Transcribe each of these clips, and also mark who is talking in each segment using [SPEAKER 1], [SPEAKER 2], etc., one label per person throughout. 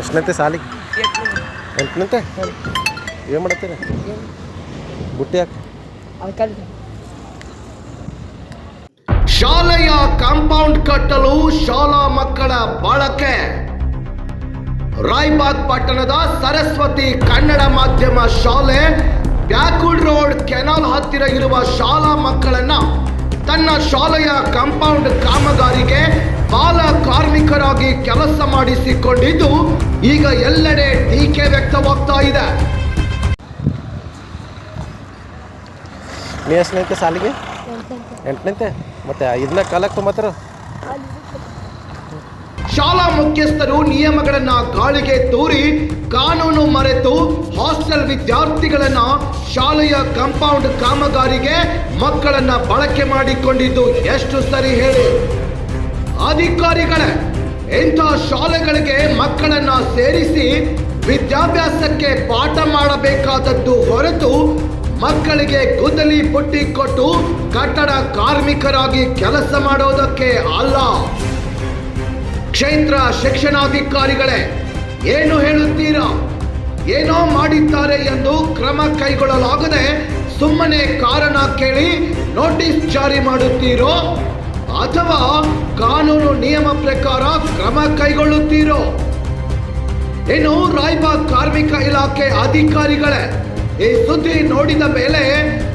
[SPEAKER 1] ಎಷ್ಟನಂತೆ ಸಾಲಿಗೆ? ಎಂಟನಂತೆ ಏನು ಮಾಡತ್ತೀರ? ಬುಟ್ಟಿ ಹಾಕಿ.
[SPEAKER 2] ಶಾಲೆಯ ಕಾಂಪೌಂಡ್ ಕಟ್ಟಲು ಶಾಲಾ ಮಕ್ಕಳ ಬಳಕೆ. ರಾಯ್ಬಾಗ್ ಪಟ್ಟಣದ ಸರಸ್ವತಿ ಕನ್ನಡ ಮಾಧ್ಯಮ ಶಾಲೆ ಬ್ಯಾಕ್ವುಡ್ ರೋಡ್ ಕೆನಾಲ್ ಹತ್ತಿರ ಇರುವ ಶಾಲಾ ಮಕ್ಕಳನ್ನ ತನ್ನ ಶಾಲೆಯ ಕಾಂಪೌಂಡ್ ಕಾಮಗಾರಿಗೆ ಬಾಲ ಕಾರ್ಮಿಕರಾಗಿ ಕೆಲಸ ಮಾಡಿಸಿಕೊಂಡಿದ್ದು ಈಗ ಎಲ್ಲೆಡೆ ಟೀಕೆ ವ್ಯಕ್ತವಾಗ್ತಾ ಇದೆ.
[SPEAKER 1] ನೀ ಎಷ್ಟನಂತೆ ಸಾಲಿಗೆ? ಎಂಟನೇ ಮತ್ತೆ ಇದನ್ನ ಕಾಲಕ್ಕೆ ತೊಂಬತ್ತಾರ?
[SPEAKER 2] ಶಾಲಾ ಮುಖ್ಯಸ್ಥರು ನಿಯಮಗಳನ್ನ ಗಾಳಿಗೆ ತೂರಿ ಕಾನೂನು ಮರೆತು ಹಾಸ್ಟೆಲ್ ವಿದ್ಯಾರ್ಥಿಗಳನ್ನ ಶಾಲೆಯ ಕಾಂಪೌಂಡ್ ಕಾಮಗಾರಿಗೆ ಮಕ್ಕಳನ್ನ ಬಳಕೆ ಮಾಡಿಕೊಂಡಿದ್ದು ಎಷ್ಟು ಸರಿ ಹೇಳಿ? ಅಧಿಕಾರಿಗಳೇ, ಇಂಥ ಶಾಲೆಗಳಿಗೆ ಮಕ್ಕಳನ್ನ ಸೇರಿಸಿ ವಿದ್ಯಾಭ್ಯಾಸಕ್ಕೆ ಪಾಠ ಮಾಡಬೇಕಾದದ್ದು ಹೊರತು ಮಕ್ಕಳಿಗೆ ಗುದ್ದಲಿ ಪುಟ್ಟಿ ಕೊಟ್ಟು ಕಟ್ಟಡ ಕಾರ್ಮಿಕರಾಗಿ ಕೆಲಸ ಮಾಡೋದಕ್ಕೆ ಅಲ್ಲ. ಕ್ಷೇತ್ರ ಶಿಕ್ಷಣಾಧಿಕಾರಿಗಳೇ, ಏನು ಹೇಳುತ್ತೀರಾ? ಏನೋ ಮಾಡಿದ್ದಾರೆ ಎಂದು ಕ್ರಮ ಕೈಗೊಳ್ಳಲಾಗದೆ ಸುಮ್ಮನೆ ಕಾರಣ ಕೇಳಿ ನೋಟಿಸ್ ಜಾರಿ ಮಾಡುತ್ತೀರೋ? ಅಥವಾ ಕಾನೂನು ನಿಯಮ ಪ್ರಕಾರ ಕ್ರಮ ಕೈಗೊಳ್ಳುತ್ತೀರೋ? ಇನ್ನು ರಾಯ್ಬಾಗ್ ಕಾರ್ಮಿಕ ಇಲಾಖೆ ಅಧಿಕಾರಿಗಳೇ, ಈ ಸುದ್ದಿ ನೋಡಿದ ಮೇಲೆ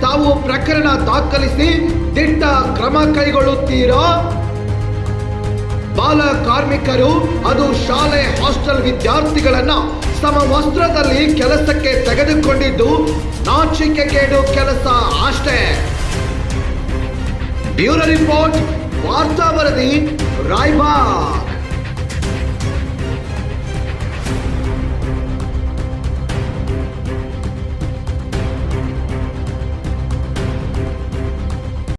[SPEAKER 2] ತಾವು ಪ್ರಕರಣ ದಾಖಲಿಸಿ ದಿಟ್ಟ ಕ್ರಮ ಕೈಗೊಳ್ಳುತ್ತೀರೋ? ಬಾಲ ಕಾರ್ಮಿಕರು, ಅದು ಶಾಲೆ, ಹಾಸ್ಟೆಲ್ ವಿದ್ಯಾರ್ಥಿಗಳನ್ನ ಸಮವಸ್ತ್ರದಲ್ಲಿ ಕೆಲಸಕ್ಕೆ ತೆಗೆದುಕೊಂಡಿದ್ದು, ನಾಚಿಕೆಗೇಡು ಕೆಲಸ ಅಷ್ಟೇ. ಬ್ಯೂರೋ ರಿಪೋರ್ಟ್, ವಾರ್ತಾ ವರದಿ, ರಾಯ್ಬಾಗ್.